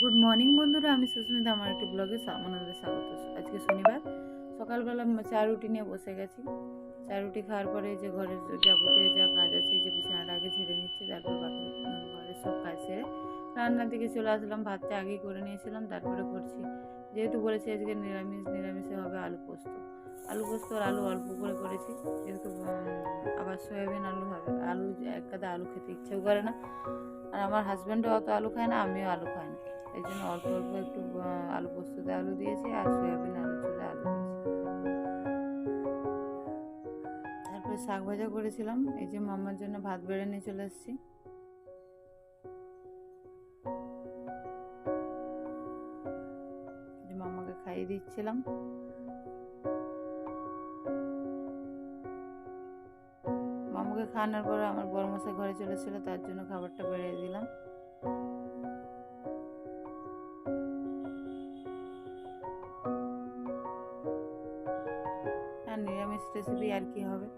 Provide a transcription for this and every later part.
Good morning বন্ধুরা। আমি সুস্মিতা। আমার একটি ব্লগে আপনাদের স্বাগত। আজকে শনিবার। সকালবেলা চা রুটি নিয়ে বসে গেছি। চা রুটি খাওয়ার পরে যে ঘরের যাবতীয় যা কাজ আছে যে বিছানাটা আগে ছেড়ে নিচ্ছি, তারপর বাকি ঘরের সব কাজ সেরে রান্নার দিকে চলে আসলাম। ভাতটা আগেই করে নিয়েছিলাম, তারপরে করছি। যেহেতু বলেছি আজকে নিরামিষ, নিরামিষে হবে আলু পোস্ত। আলু পোস্ত আর আলু অল্প করে করেছি। যেহেতু আবার সয়াবিন আলু হবে। আলু, এক গাদা আলু খেতে ইচ্ছেও করে না। আর আমার হাজব্যান্ডও অত আলু খায় না, আমিও আলু খাই না। এই জন্য অল্প অল্প একটু আলু পোস্ততে আলু দিয়েছি আর সয়াবিন আলু চুলে আলু দিয়েছি। তারপরে শাক ভাজা করেছিলাম। এই যে মামার জন্য ভাত বেড়ে নিয়ে চলে এসেছি। মামাকে খাইয়ে দিচ্ছিলাম। মামাকে খাওয়ানোর পরে আমার বড় মশাই ঘরে চলেছিল, তার জন্য খাবারটা বেড়ে দিলাম। রেসিপি আর কি হবে?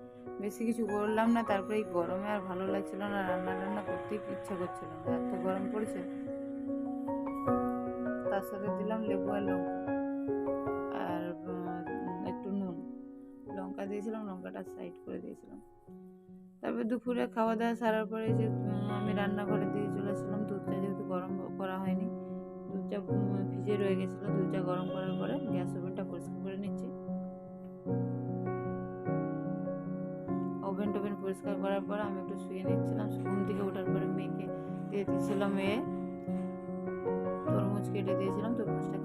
বেশি কিছু করলাম না তারপরে এই গরমে আর ভালো লাগছিল না, রান্না টান্না করতেই ইচ্ছা করছিল না, এত গরম পড়েছে। তার সাথে দিলাম লেবু আর লঙ্কা আর একটু নুন। লঙ্কা দিয়েছিলাম, লঙ্কাটা সাইড করে দিয়েছিলাম। তারপর দুপুরে খাওয়া দাওয়া সারার পরে যে আমি রান্নাঘরে দিয়ে চলে আসলাম, দুধটা যেহেতু গরম করা হয়নি, দুধটা ভিজে রয়ে গেছিল, দুধটা গরম করার পরে গ্যাস ওভেনটা পরিষ্কার করার পর আমি একটু শুয়ে নিচ্ছিলাম ঘুম থেকে ওঠার পরে মেয়েকে দিয়ে দিয়েছিলাম মেয়ে তরমুজ কেটে দিয়েছিলাম, তরমুজটা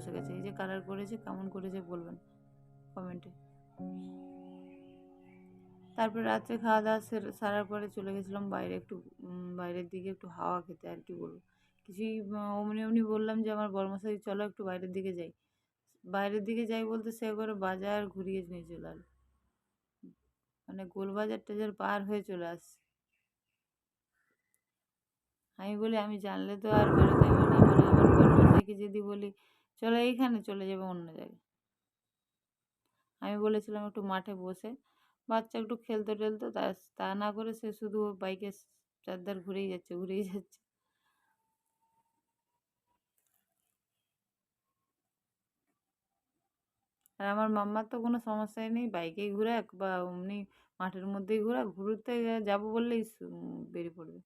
বসে গেছে। এই যে কালার করেছে কেমন করেছে বলবেন কমেন্টে তারপরে রাত্রে খাওয়া দাওয়া সেরে- সারার পরে চলে গেছিলাম বাইরে একটু বাইরের দিকে একটু হাওয়া খেতে আর কি বলব। কিছুই অমনি অমনি বললাম যে আমার বর্মশাই চলো একটু বাইরের দিকে যাই। বাইরের দিকে যাই বলতে সে করে বাজার ঘুরিয়ে নিয়ে চলে আলো। মানে গোলবাজার টাজার পার হয়ে চলে আসছে। আমি বলি, আমি জানলে তো আর বেরোতে হবে না। মানে আমার যদি বলি চলো এইখানে চলে যাবে অন্য জায়গায়। আমি বলেছিলাম একটু মাঠে বসে। বাচ্চা একটু খেলতে টেলতো তা তা না করে সে শুধু বাইকের চারদার ঘুরেই যাচ্ছে ঘুরেই যাচ্ছে। আর আমার মাম্মার তো কোনো সমস্যাই নেই, বাইকেই ঘুরাক বা অমনি মাঠের মধ্যেই ঘোরাক, ঘুরতে যাব বললেই বেরিয়ে পড়বে।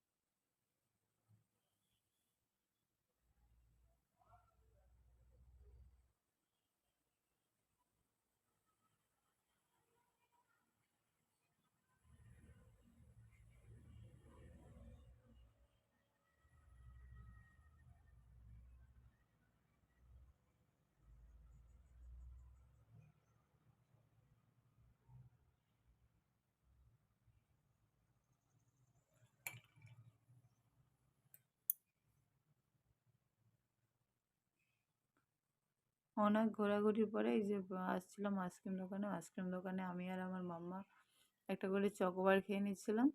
অনেক ঘোরাঘুরির পরে এই যে আসছিলাম আইসক্রিম দোকানে। আইসক্রিম দোকানে আমি আর আমার মাম্মা একটা করে চকোবার খেয়ে নিচ্ছিলাম।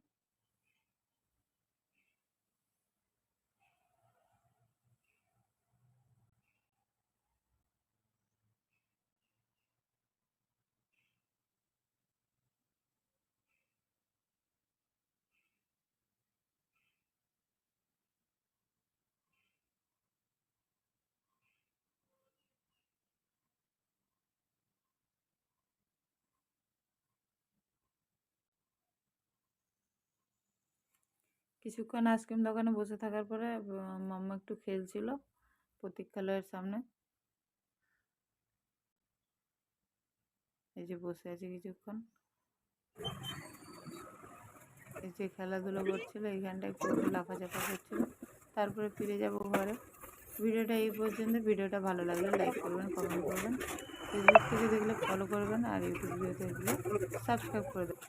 কিছুক্ষণ আইসক্রিম দোকানে বসে থাকার পরে মাম্মা একটু খেলছিল প্রতীক্ষালয়ের সামনে। এই যে বসে আছে কিছুক্ষণ। এই যে খেলাধুলো করছিল, এইখানটা একটু লাফাচাপা করছিল। তারপরে ফিরে যাব ঘরে। ভিডিওটা এই পর্যন্ত। ভিডিওটা ভালো লাগলে লাইক করবেন কমেন্ট করবেন। ফেসবুক থেকে দেখলে ফলো করবেন আর ইউটিউব থেকে দেখলে সাবস্ক্রাইব করে দেবেন।